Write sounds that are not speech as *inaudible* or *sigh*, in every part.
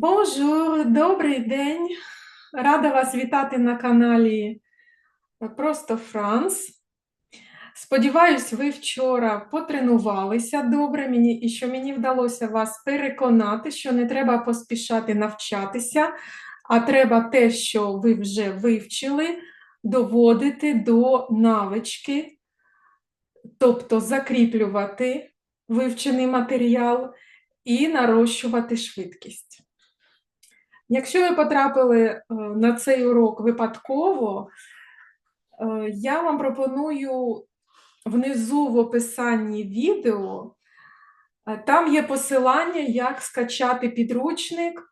Бонжур, добрий день. Рада вас вітати на каналі Просто Франс. Сподіваюсь, ви вчора потренувалися добре мені і що мені вдалося вас переконати, що не треба поспішати навчатися, а треба те, що ви вже вивчили, доводити до навички, тобто закріплювати вивчений матеріал і нарощувати швидкість. Якщо ви потрапили е, на цей урок випадково, е, я вам пропоную внизу в описанні відео, е, там є посилання, як скачати підручник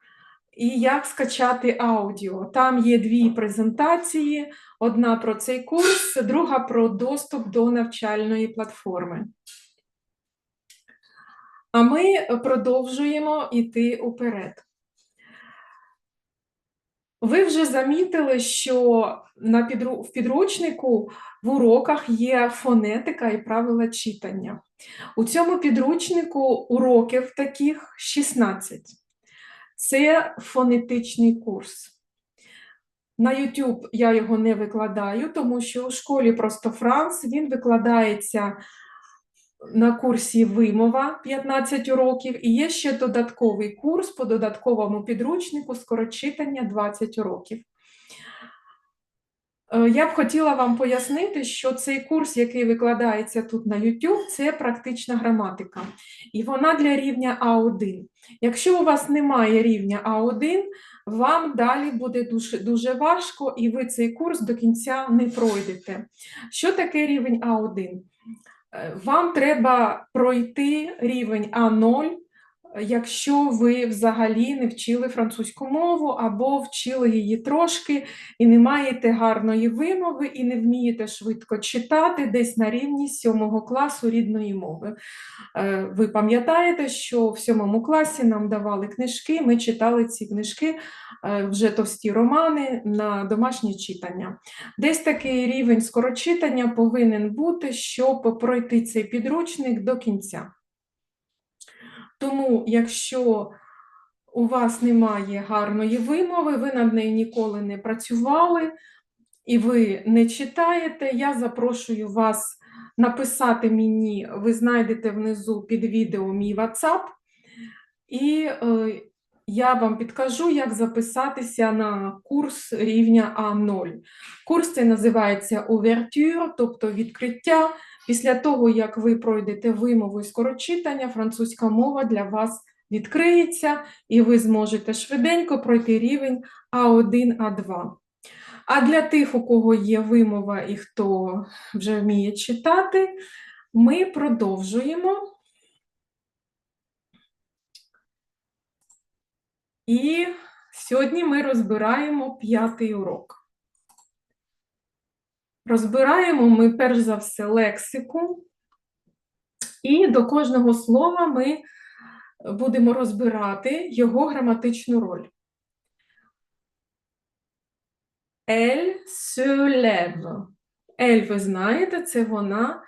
і як скачати аудіо. Там є дві презентації: одна про цей курс, друга про доступ до навчальної платформи. А ми продовжуємо йти уперед. Ви вже замітили, що на підру... в підручнику в уроках є фонетика і правила читання. У цьому підручнику уроків таких 16. Це фонетичний курс. На YouTube я його не викладаю, тому що у школі просто Франц він викладається на курсі вимова 15 уроків, і є ще додатковий курс по додатковому підручнику скорочитання 20 уроків. Е, я б хотіла вам пояснити, що цей курс, який викладається тут на YouTube, це практична граматика, і вона для рівня А1. Якщо у вас немає рівня А1, вам далі буде дуже, дуже важко, і ви цей курс до кінця не пройдете. Що таке рівень А1? Е, вам треба пройти рівень А0, якщо ви взагалі не вчили французьку мову або вчили її трошки і не маєте гарної вимови, і не вмієте швидко читати десь на рівні сьомого класу рідної мови. Е, ви пам'ятаєте, що в сьомому класі нам давали книжки, ми читали ці книжки, е, вже товсті романи на домашнє читання. Десь такий рівень скорочитання повинен бути, щоб пройти цей підручник до кінця. Тому, якщо у вас немає гарної вимови, ви над нею ніколи не працювали і ви не читаєте, я запрошую вас написати мені, ви знайдете внизу під відео мій WhatsApp, і е, я вам підкажу, як записатися на курс рівня А0. Курс цей називається Ouverture, тобто відкриття. Після того, як ви пройдете вимову і скорочитання, французька мова для вас відкриється, і ви зможете швиденько пройти рівень А1, А2. А для тих, у кого є вимова і хто вже вміє читати, ми продовжуємо. І сьогодні ми розбираємо п'ятий урок. Розбираємо ми перш за все лексику, і до кожного слова ми будемо розбирати його граматичну роль. Elle se lève. Elle, ви знаєте, це вона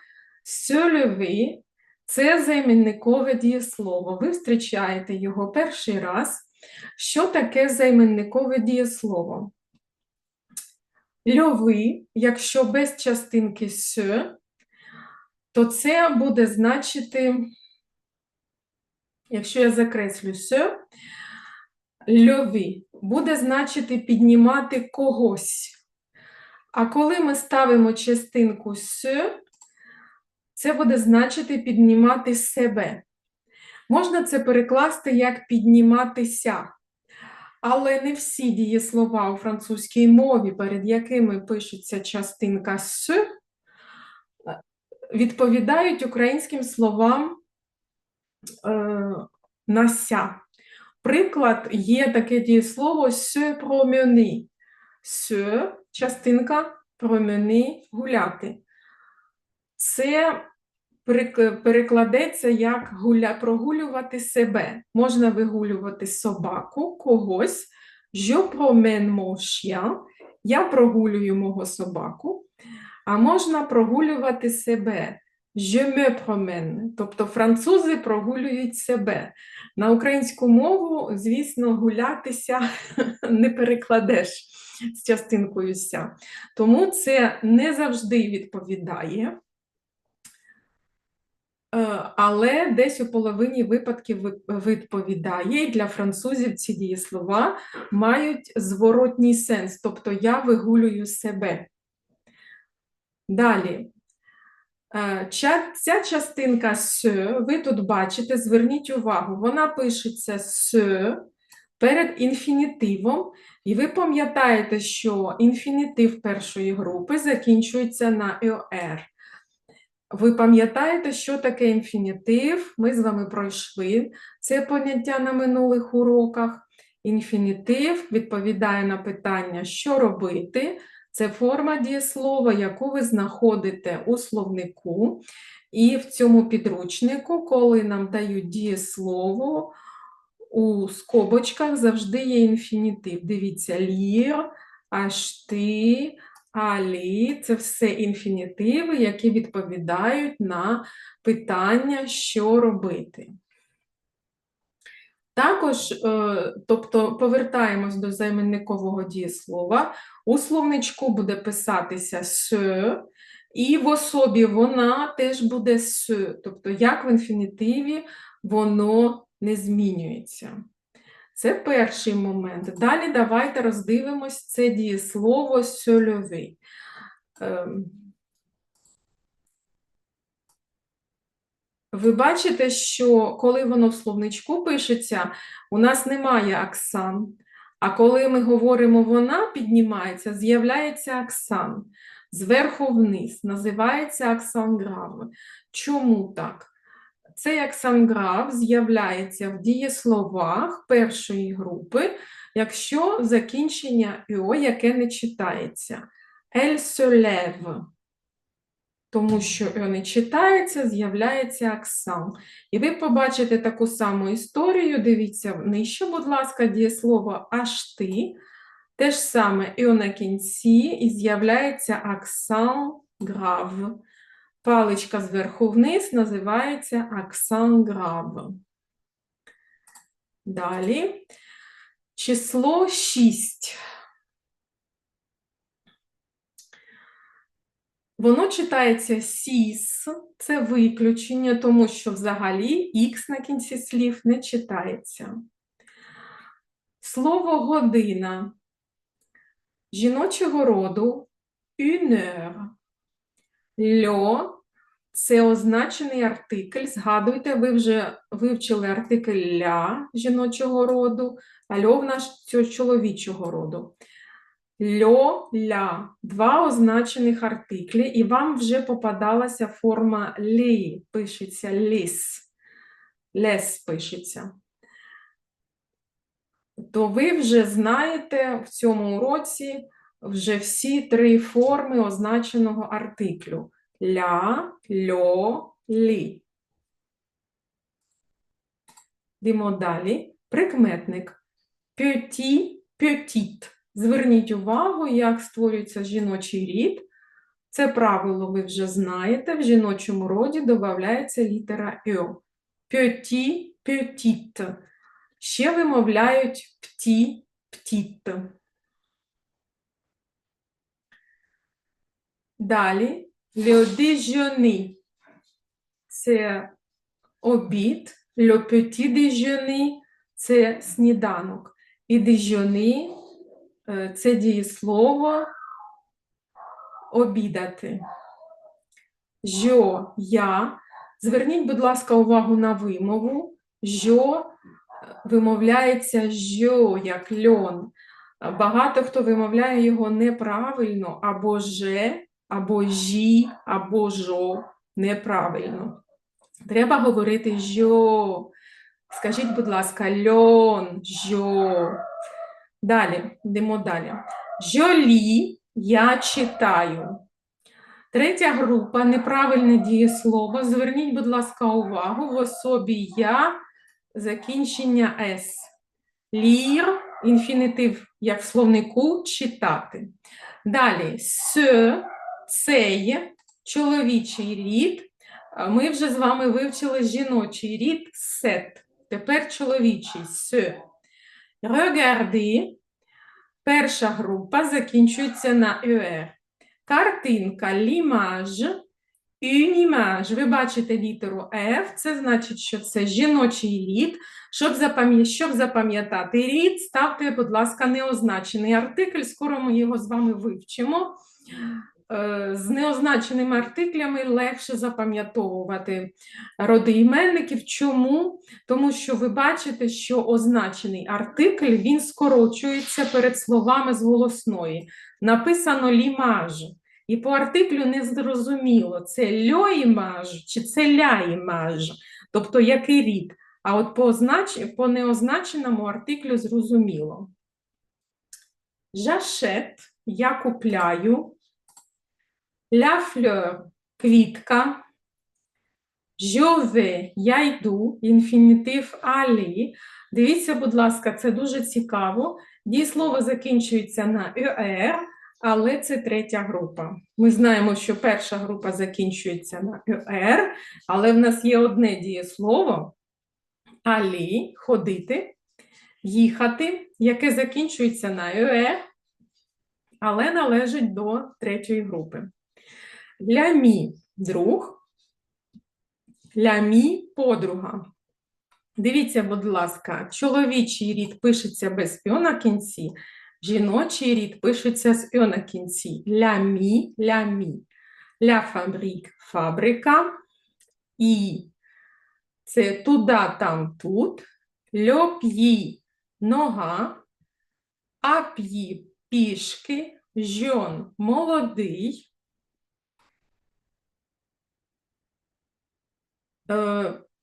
se lever – це займенникове дієслово. Ви зустрічаєте його перший раз. Що таке займенникове дієслово? Льови, якщо без частинки с, то це буде значити, якщо я закреслю с, льови, буде значити піднімати когось. А коли ми ставимо частинку с, це буде значити піднімати себе. Можна це перекласти як підніматися. Але не всі дієслова у французькій мові, перед якими пишеться частинка с, відповідають українським словам е, на ся. Приклад, є таке дієслово se promener. Se, частинка promener – гуляти. Це перекладеться як гуля, прогулювати себе. Можна вигулювати собаку, когось. Je promène mon. Я прогулюю мого собаку. А можна прогулювати себе. Je me promène, тобто французи прогулюють себе. На українську мову, звісно, гулятися *laughs* не перекладеш з частинкою ся. Тому це не завжди відповідає. Е, Але десь у половині випадків відповідає, і для французів ці дієслова мають зворотній сенс, тобто я вигулюю себе. Далі. Е, Ця частинка «се», ви тут бачите, зверніть увагу, вона пишеться «се» перед інфінітивом, і ви пам'ятаєте, що інфінітив першої групи закінчується на «ер». Ви пам'ятаєте, що таке інфінітив? Ми з вами пройшли це поняття на минулих уроках. Інфінітив відповідає на питання, що робити. Це форма дієслова, яку ви знаходите у словнику. І в цьому підручнику, коли нам дають дієслово, у скобочках завжди є інфінітив. Дивіться, лір, ашти, алі це все інфінітиви, які відповідають на питання, що робити. Також, е, тобто, повертаємось до займенникового дієслова. У словничку буде писатися «се», і в особі вона теж буде «се», тобто, як в інфінітиві воно не змінюється. Це перший момент. Далі давайте роздивимось це дієслово «se lever». Ем, Ви бачите, що коли воно в словничку пишеться, у нас немає аксан. А коли ми говоримо вона піднімається, з'являється аксан. Зверху вниз, називається аксан грав. Чому так? Цей аксан грав з'являється в дієсловах першої групи, якщо закінчення «ьо», яке не читається. Elle se lève тому що не читається, з'являється аксан. І ви побачите таку саму історію, дивіться нижче, будь ласка, дієслово аж ти. Те ж саме «ьо» на кінці, і з'являється аксан грав. Паличка зверху вниз називається аксан грав. Далі. Число 6. Воно читається сіс, це виключення, тому що взагалі х на кінці слів не читається. Слово година жіночого роду heure. Льо це означений артикль. Згадуйте, ви вже вивчили артикль ля жіночого роду, а льо в нас чоловічого роду. Льо, ля два означених артиклі, і вам вже попадалася форма лі, пишеться ліс, лес пишеться. То ви вже знаєте в цьому уроці вже всі три форми означеного артиклю: ля, льо, лі. Йдемо далі. Прикметник. Петі, петіт. Зверніть увагу, як створюється жіночий рід. Це правило ви вже знаєте. В жіночому роді додається літера «ё». Петі, петіт. Ще вимовляють пті, птіт. Далі le déjeuner. Це обід. Le petit déjeuner – це сніданок. І déjeuner Е, це дієслово обідати. Жо я. Зверніть, будь ласка, увагу на вимову. Жо вимовляється жо, як льон. Багато хто вимовляє його неправильно, або же, або жі, або жо неправильно. Треба говорити жо. Скажіть, будь ласка, льон, жо. Далі, йдемо далі. Жолі я читаю. Третя група неправильне дієслово. Зверніть, будь ласка, увагу в особі я закінчення С. Лір, інфінітив, як в словнику, читати. Далі с, цей чоловічий рід. Ми вже з вами вивчили жіночий рід сет. Тепер чоловічий се. Regarder. Перша група закінчується на «er». Картинка, une image. Ви бачите літеру F, це значить, що це жіночий рід. Щоб запам'ятати рід, ставте, будь ласка, неозначений артикль. Скоро ми його з вами вивчимо. Е, З неозначеними артиклями легше запам'ятовувати роди іменників. Чому? Тому що ви бачите, що означений артикль він скорочується перед словами з голосної. Написано лімаж. І по артиклю не зрозуміло, це льоймаж чи це ляймаж, тобто який рід. А от по, означ... по неозначеному артиклю зрозуміло. Жашет я купляю. La fleur квітка. Je vais, я йду, інфінітив aller. Дивіться, будь ласка, це дуже цікаво. Дієслово закінчується на «er», але це третя група. Ми знаємо, що перша група закінчується на «er», але в нас є одне дієслово «aller» – ходити, їхати, яке закінчується на «er», але належить до третьої групи. Лямі друг, лямі подруга. Дивіться, будь ласка, чоловічий рід пишеться без «ьо» на кінці, жіночий рід пишеться з «ьо» на кінці. Лямі, лямі. Ля фабрик фабрика. І це туди, там, тут. Льоп'ї нога. Ап'ї пішки. Жон молодий.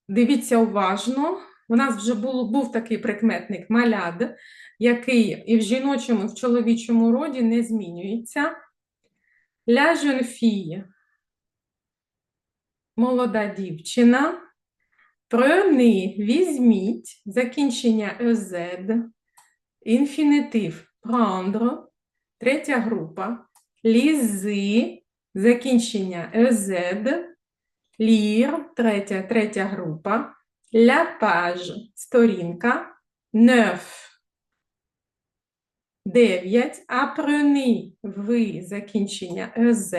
Дивіться уважно. У нас вже було, був такий прикметник маляд, який і в жіночому, і в чоловічому роді не змінюється. Ля jeune – молода дівчина. Prenez – візьміть, закінчення «ez», інфінітив prendre, третя група. Лізи, закінчення «ez», Лір, третя, третя група. La page, сторінка. Neuf. Дев'ять. Apprenez, ви, закінчення «ez».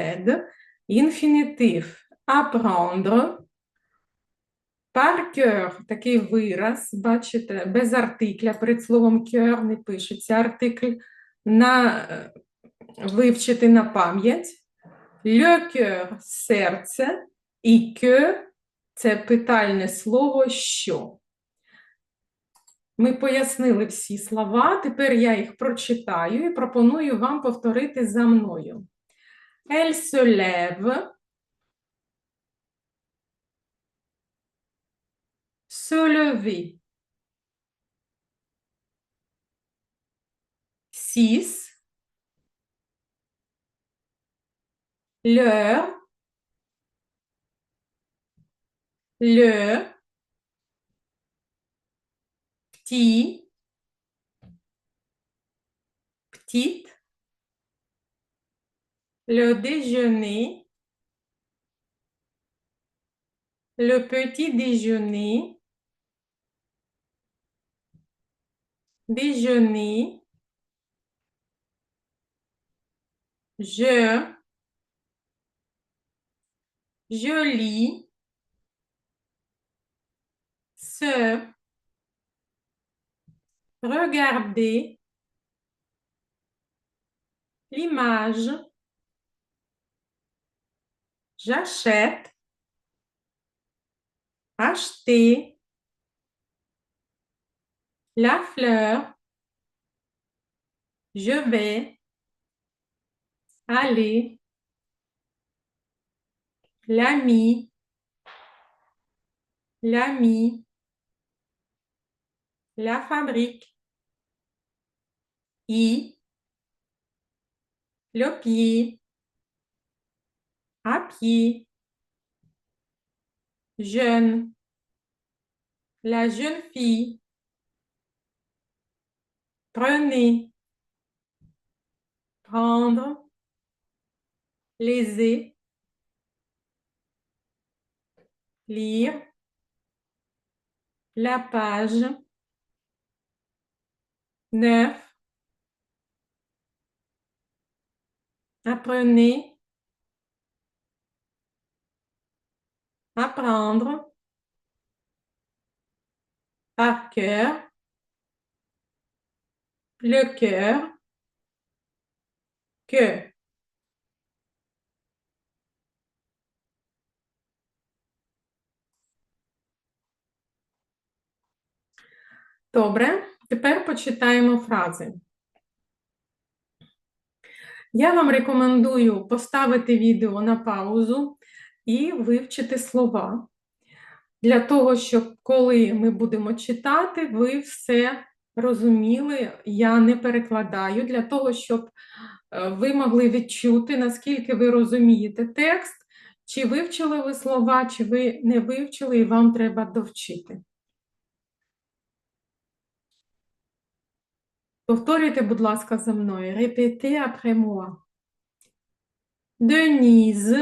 Інфінітив apprendre. Par cœur, такий вираз, бачите, без артикля, перед словом cœur не пишеться артикль. На, е, вивчити на пам'ять. Le cœur – серце. І que – це питальне слово що. Ми пояснили всі слова, тепер я їх прочитаю і пропоную вам повторити за мною. Elle se lève. Se lever. Le petit, petite, le déjeuner, le petit déjeuner, déjeuner, je, je lis, se, l'image, j'achète, acheter, la fleur, je vais, aller, l'ami, l'ami, la fabrique, y, le pied, à pied, jeune, la jeune fille, prenez, prendre, léser, lire. La page 9. Apprenez, apprendre, par cœur, le cœur, que. Добре, Тепер почитаємо фрази. Я вам рекомендую поставити відео на паузу і вивчити слова. Для того, щоб коли ми будемо читати, ви все розуміли, я не перекладаю, для того, щоб е, ви могли відчути, наскільки ви розумієте текст, чи вивчили ви слова, чи ви не вивчили, і вам треба довчити. Повторюйте, будь ласка, за мною. Répétez après moi. Denise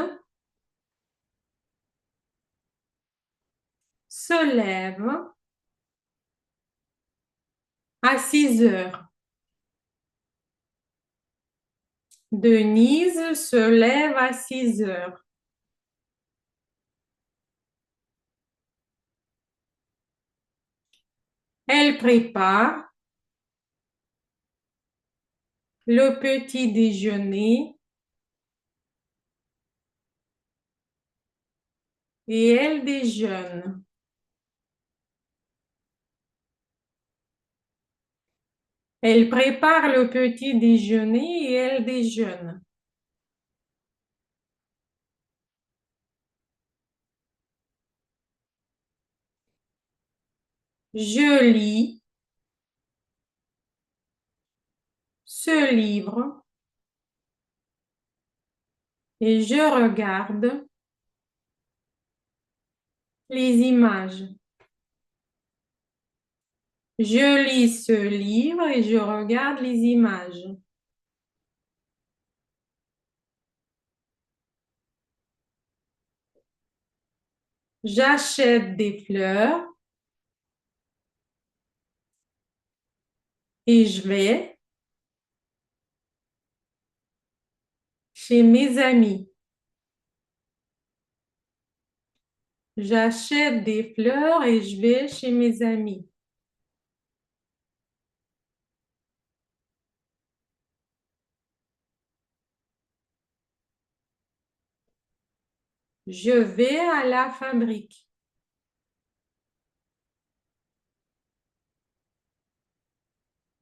se lève à 6 heures. Denise se lève à 6 heures. Elle prépare le petit déjeuner et elle déjeune. Elle prépare le petit déjeuner et elle déjeune. Je lis ce livre et je regarde les images. Je lis ce livre et je regarde les images. J'achète des fleurs et je vais chez mes amis. J'achète des fleurs et je vais chez mes amis. Je vais à la fabrique.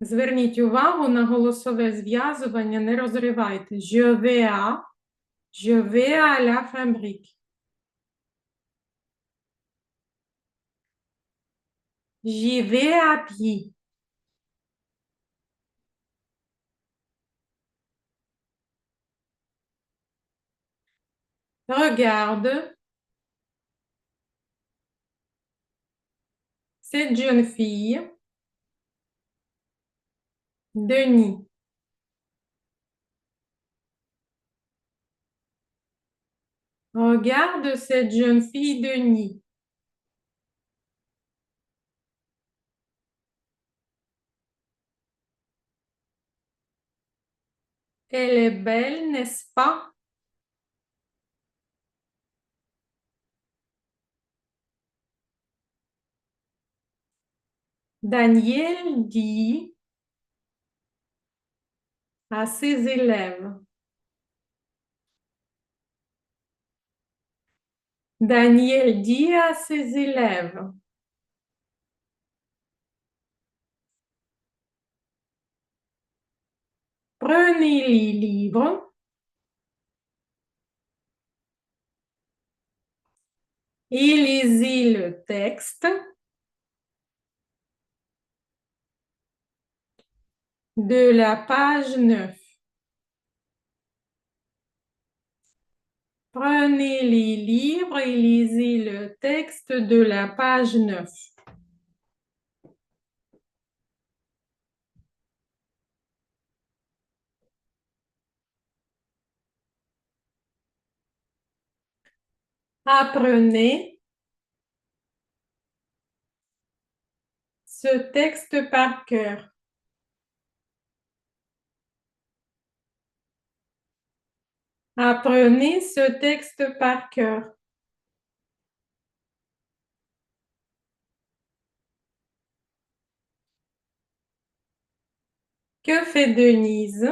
Зверніть увагу на голосове зв'язування, не розривайте. Je vais à, je vais à la fabrique. J'y vais à pied. Regarde. Cette jeune fille. Denis. Regarde cette jeune fille Denis. Elle est belle, n'est-ce pas? Daniel dit à ses élèves. Daniel dit à ses élèves. Prenez les livres et lisez le texte de la page 9. Prenez les livres et lisez le texte de la page 9. Apprenez ce texte par cœur. Apprenez ce texte par cœur. Que fait Denise?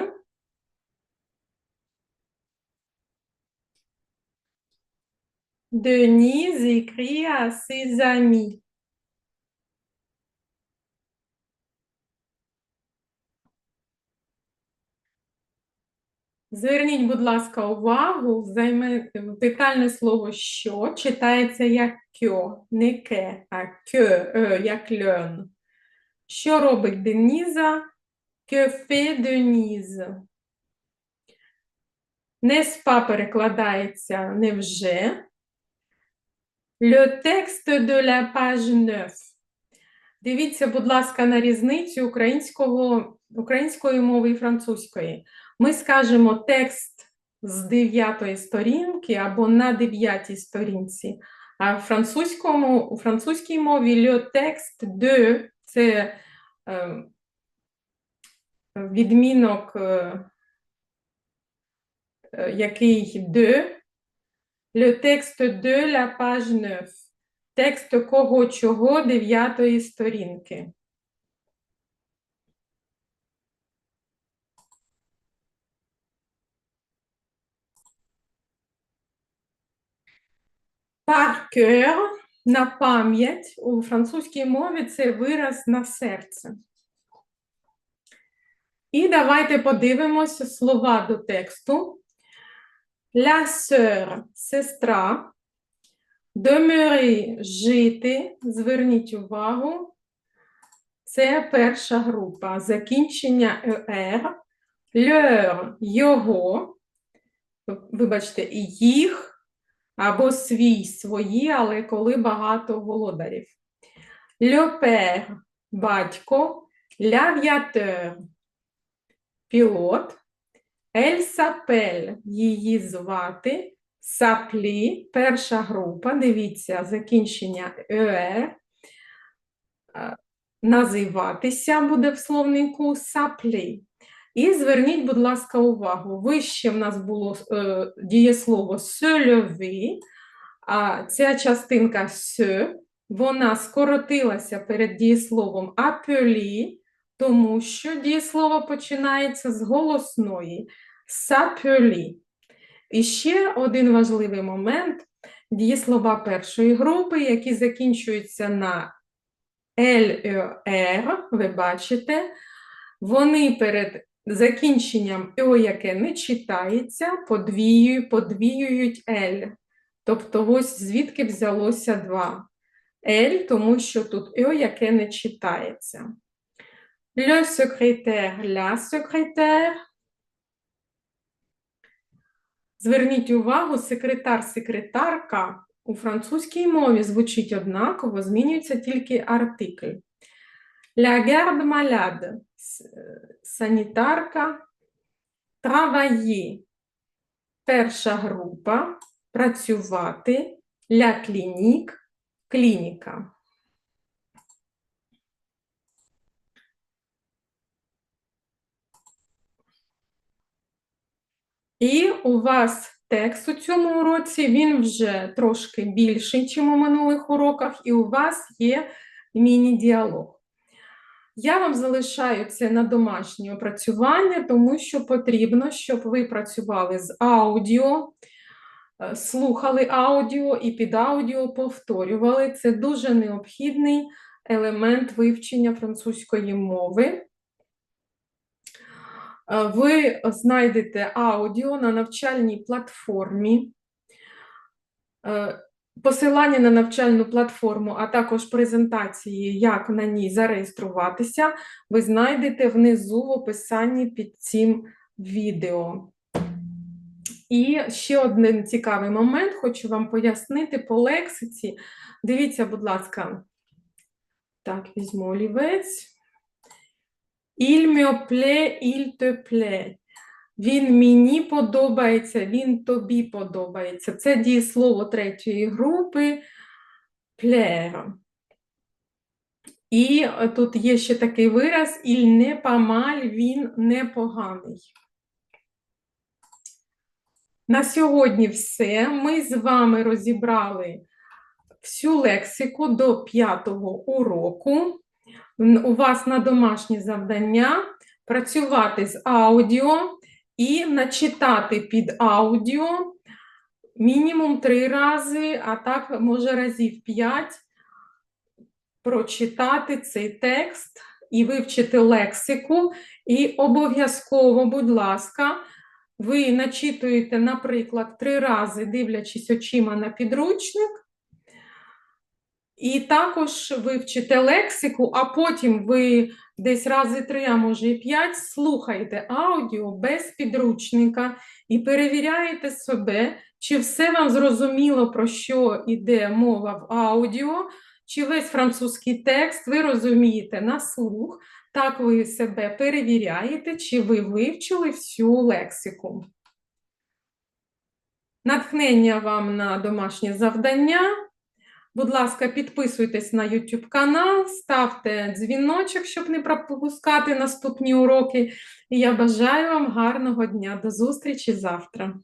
Denise écrit à ses amis. Зверніть, будь ласка, увагу, займе питальне слово що читається як кьо, не ке, а кьо, е, як льон. Що робить Деніза? Que fait Denise? N'est-ce перекладається невже. Le texte de la page 9. Дивіться, будь ласка, на різницю українського, української мови і французької. Ми скажемо текст з дев'ятої сторінки або на дев'ятій сторінці. А в французькому, у французькій мові le texte de це е, відмінок, е, е, який de, le texte de la page 9. Текст кого чого дев'ятої сторінки. Par cœur, на пам'ять у французькій мові це вираз на серце. І давайте подивимося слова до тексту. La sœur – сестра. Demeurer – жити. Зверніть увагу. Це перша група. Закінчення «er». Leur – його. Вибачте, їх або свій, свої, але коли багато володарів. Le батько. L'aviateur – пілот. Elle s'appelle – її звати. Саплі, перша група, дивіться, закінчення «er», називатися буде в словнику саплі. І зверніть, будь ласка, увагу, вище в нас було е, дієслово se а ця частинка se, вона скоротилася перед дієсловом appeler, тому що дієслово починається з голосної «s'appeler». І ще один важливий момент дієслова першої групи, які закінчуються на «ЛЕР», ви бачите, вони перед закінченням «о», яке не читається, подвіюють, подвіюють «л». Тобто, ось звідки взялося два «л», тому що тут «о», яке не читається. Le secrétaire, la secrétaire. Зверніть увагу, секретар-секретарка у французькій мові звучить однаково, змінюється тільки артикль. La garde malade – санітарка, travailler – перша група, працювати, la clinique – клініка. І у вас текст у цьому уроці, він вже трошки більший, ніж у минулих уроках, і у вас є міні-діалог. Я вам залишаю це на домашнє опрацювання, тому що потрібно, щоб ви працювали з аудіо, е, слухали аудіо і під аудіо повторювали. Це дуже необхідний елемент вивчення французької мови. Е, ви знайдете аудіо на навчальній платформі, е, посилання на навчальну платформу, а також презентації, як на ній зареєструватися, ви знайдете внизу в описанні під цим відео. І ще один цікавий момент, хочу вам пояснити по лексиці. Дивіться, будь ласка, так, візьму олівець. Il plaît. Він мені подобається, він тобі подобається. Це дієслово третьої групи plaire. І тут є ще такий вираз «il n'est pas mal», він непоганий. На сьогодні все. Ми з вами розібрали всю лексику до п'ятого уроку. У вас на домашнє завдання працювати з аудіо і начитати під аудіо мінімум три рази, а так може разів п'ять прочитати цей текст і вивчити лексику. І обов'язково, будь ласка, ви начитуєте, наприклад, три рази, дивлячись очима на підручник. І також вивчите лексику, а потім ви десь рази три, а може і п'ять, слухайте аудіо без підручника і перевіряєте себе, чи все вам зрозуміло, про що йде мова в аудіо, чи весь французький текст ви розумієте на слух. Так ви себе перевіряєте, чи ви вивчили всю лексику. Натхнення вам на домашнє завдання. Будь ласка, підписуйтесь на YouTube канал, ставте дзвіночок, щоб не пропускати наступні уроки. І я бажаю вам гарного дня. До зустрічі завтра.